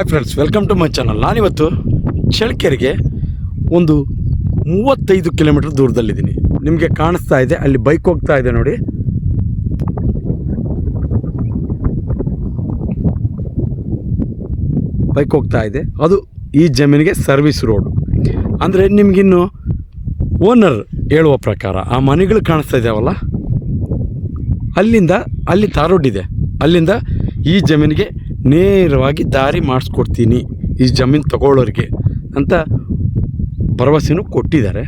Hi friends welcome to my channel ನಾನಿವತ್ತು ಚಳ್ಳಕೆರೆಗೆ ಒಂದು ಮೂವತ್ತೈದು ಕಿಲೋಮೀಟರ್ ದೂರದಲ್ಲಿದ್ದೀನಿ. ನಿಮಗೆ ಕಾಣಿಸ್ತಾ ಇದೆ, ಅಲ್ಲಿ ಬೈಕ್ ಹೋಗ್ತಾ ಇದೆ ನೋಡಿ. ಬೈಕ್ ಹೋಗ್ತಾ ಇದೆ. ಅದು ಈ ಜಮೀನಿಗೆ ಸರ್ವಿಸ್ ರೋಡು ಅಂದರೆ ನಿಮಗಿನ್ನು ಓನರ್ ಹೇಳುವ ಪ್ರಕಾರ, ಆ ಮನೆಗಳು ಕಾಣಿಸ್ತಾ ಇದ್ದಾವಲ್ಲ ಅಲ್ಲಿಂದ ಅಲ್ಲಿ ತಾರೋಡ್ ಇದೆ. ಅಲ್ಲಿಂದ ಈ ಜಮೀನಿಗೆ ನೇರವಾಗಿ ದಾರಿ ಮಾಡಿಸ್ಕೊಡ್ತೀನಿ ಈ ಜಮೀನು ತಗೊಳ್ಳೋರಿಗೆ ಅಂತ ಭರವಸೆನೂ ಕೊಟ್ಟಿದ್ದಾರೆ.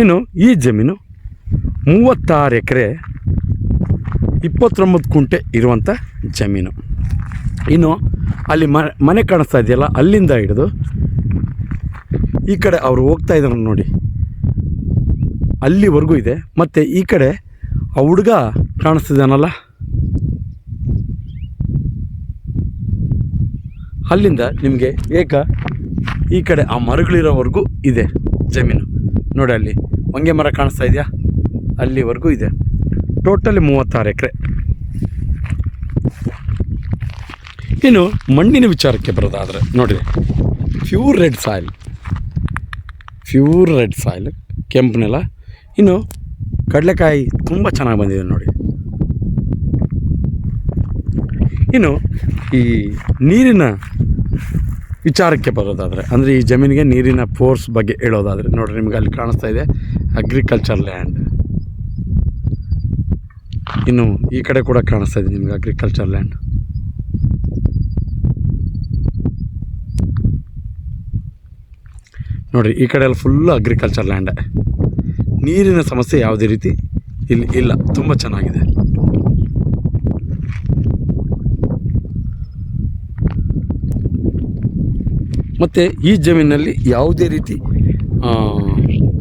ಇನ್ನು ಈ ಜಮೀನು ಮೂವತ್ತಾರು ಎಕರೆ ಇಪ್ಪತ್ತೊಂಬತ್ತು ಕುಂಟೆ ಇರುವಂಥ ಜಮೀನು. ಇನ್ನು ಅಲ್ಲಿ ಮನೆ ಕಾಣಿಸ್ತಾ ಇದೆಯಲ್ಲ, ಅಲ್ಲಿಂದ ಹಿಡಿದು ಈ ಕಡೆ ಅವರು ಹೋಗ್ತಾ ಇದ್ದಾರೆ ನೋಡಿ. ಅಲ್ಲಿವರೆಗೂ ಇದೆ. ಮತ್ತು ಈ ಕಡೆ ಆ ಹುಡುಗ ಕಾಣಿಸ್ತಿದ್ದಾನಲ್ಲ ಅಲ್ಲಿಂದ ನಿಮಗೆ ಏಕ ಈ ಕಡೆ ಆ ಮರಗಳಿರೋವರೆಗೂ ಇದೆ ಜಮೀನು. ನೋಡಿ ಅಲ್ಲಿ, ಹೊಂಗೆ ಮರ ಕಾಣಿಸ್ತಾ ಇದೆಯಾ? ಅಲ್ಲಿವರೆಗೂ ಇದೆ. ಟೋಟಲಿ ಮೂವತ್ತಾರು ಎಕರೆ. ಇನ್ನು ಮಣ್ಣಿನ ವಿಚಾರಕ್ಕೆ ಬರೋದಾದರೆ ನೋಡಿ pure red soil pure red soil ಕೆಂಪನೆಲ್ಲ ನೆಲ. ಇನ್ನು ಕಡಲೆಕಾಯಿ ತುಂಬ ಚೆನ್ನಾಗಿ ಬಂದಿದೆ ನೋಡಿ. ಇನ್ನು ಈ ನೀರಿನ ವಿಚಾರಕ್ಕೆ ಬರೋದಾದರೆ, ಅಂದರೆ ಈ ಜಮೀನಿಗೆ ನೀರಿನ ಫೋರ್ಸ್ ಬಗ್ಗೆ ಹೇಳೋದಾದರೆ, ನೋಡಿರಿ ನಿಮಗೆ ಅಲ್ಲಿ ಕಾಣಿಸ್ತಾ ಇದೆ ಅಗ್ರಿಕಲ್ಚರ್ ಲ್ಯಾಂಡ್ ಇನ್ನು ಈ ಕಡೆ ಕೂಡ ಕಾಣಿಸ್ತಾ ಇದೆ ನಿಮಗೆ ಅಗ್ರಿಕಲ್ಚರ್ ಲ್ಯಾಂಡ್ ನೋಡಿರಿ, ಈ ಕಡೆ ಎಲ್ಲ ಫುಲ್ಲು ಅಗ್ರಿಕಲ್ಚರ್ ಲ್ಯಾಂಡೇ ನೀರಿನ ಸಮಸ್ಯೆ ಯಾವುದೇ ರೀತಿ ಇಲ್ಲಿ ಇಲ್ಲ, ತುಂಬ ಚೆನ್ನಾಗಿದೆ. ಮತ್ತು ಈ ಜಮೀನಲ್ಲಿ ಯಾವುದೇ ರೀತಿ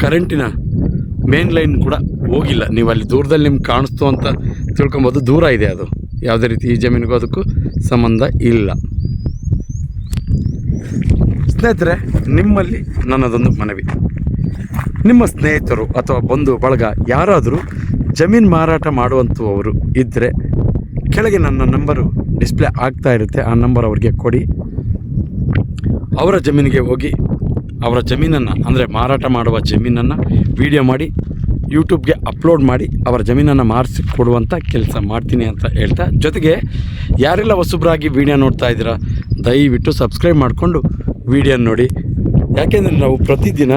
ಕರೆಂಟಿನ ಮೇನ್ ಲೈನ್ ಕೂಡ ಹೋಗಿಲ್ಲ. ನೀವು ಅಲ್ಲಿ ದೂರದಲ್ಲಿ ನಿಮ್ಗೆ ಕಾಣಿಸ್ತು ಅಂತ ತಿಳ್ಕೊಬೋದು. ದೂರ ಇದೆ ಅದು. ಯಾವುದೇ ರೀತಿ ಈ ಜಮೀನಿಗೂ ಅದಕ್ಕೂ ಸಂಬಂಧ ಇಲ್ಲ. ಸ್ನೇಹಿತರೆ, ನಿಮ್ಮಲ್ಲಿ ನನ್ನದೊಂದು ಮನವಿ. ನಿಮ್ಮ ಸ್ನೇಹಿತರು ಅಥವಾ ಬಂಧು, ಬಳಗ ಯಾರಾದರೂ ಜಮೀನು ಮಾರಾಟ ಮಾಡುವಂಥವರು ಇದ್ದರೆ ಕೆಳಗೆ ನನ್ನ ನಂಬರು ಡಿಸ್ಪ್ಲೇ ಆಗ್ತಾ ಇರುತ್ತೆ. ಆ ನಂಬರ್ ಅವರಿಗೆ ಕೊಡಿ. ಅವರ ಜಮೀನಿಗೆ ಹೋಗಿ ಅವರ ಜಮೀನನ್ನು, ಅಂದರೆ ಮಾರಾಟ ಮಾಡುವ ಜಮೀನನ್ನು ವಿಡಿಯೋ ಮಾಡಿ ಯೂಟ್ಯೂಬ್ಗೆ ಅಪ್ಲೋಡ್ ಮಾಡಿ ಅವರ ಜಮೀನನ್ನು ಮಾರಿಸಿ ಕೊಡುವಂಥ ಕೆಲಸ ಮಾಡ್ತೀನಿ ಅಂತ ಹೇಳ್ತಾ, ಜೊತೆಗೆ ಯಾರೆಲ್ಲ ಹೊಸಬ್ರಾಗಿ ವಿಡಿಯೋ ನೋಡ್ತಾ ಇದ್ದೀರಾ, ದಯವಿಟ್ಟು ಸಬ್ಸ್ಕ್ರೈಬ್ ಮಾಡಿಕೊಂಡು ವಿಡಿಯೋ ನೋಡಿ. ಯಾಕೆಂದರೆ ನಾವು ಪ್ರತಿದಿನ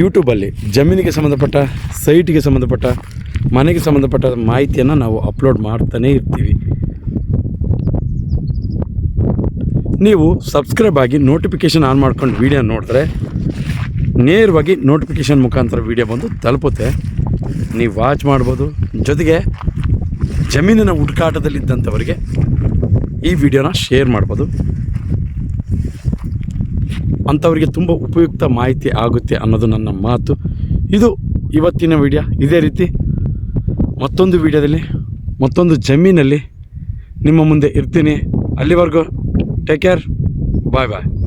ಯೂಟ್ಯೂಬಲ್ಲಿ ಜಮೀನಿಗೆ ಸಂಬಂಧಪಟ್ಟ ಸೈಟಿಗೆ ಸಂಬಂಧಪಟ್ಟ, ಮನೆಗೆ ಸಂಬಂಧಪಟ್ಟ ಮಾಹಿತಿಯನ್ನು ನಾವು ಅಪ್ಲೋಡ್ ಮಾಡ್ತಾನೇ ಇರ್ತೀವಿ. ನೀವು ಸಬ್ಸ್ಕ್ರೈಬ್ ಆಗಿ ನೋಟಿಫಿಕೇಷನ್ ಆನ್ ಮಾಡ್ಕೊಂಡು ವೀಡಿಯೋ ನೋಡಿದ್ರೆ ನೇರವಾಗಿ ನೋಟಿಫಿಕೇಷನ್ ಮುಖಾಂತರ ವೀಡಿಯೋ ಬಂದು ತಲುಪುತ್ತೆ. ನೀವು ವಾಚ್ ಮಾಡ್ಬೋದು. ಜೊತೆಗೆ ಜಮೀನಿನ ಹುಡುಕಾಟದಲ್ಲಿದ್ದಂಥವರಿಗೆ ಈ ವಿಡಿಯೋನ ಶೇರ್ ಮಾಡ್ಬೋದು. ಅಂಥವರಿಗೆ ತುಂಬ ಉಪಯುಕ್ತ ಮಾಹಿತಿ ಆಗುತ್ತೆ ಅನ್ನೋದು ನನ್ನ ಮಾತು. ಇದು ಇವತ್ತಿನ ವಿಡಿಯೋ ಇದೇ ರೀತಿ ಮತ್ತೊಂದು ವಿಡಿಯೋದಲ್ಲಿ ಮತ್ತೊಂದು ಜಮೀನಲ್ಲಿ ನಿಮ್ಮ ಮುಂದೆ ಇರ್ತೀನಿ. ಅಲ್ಲಿವರೆಗೂ Teker. Bay bay.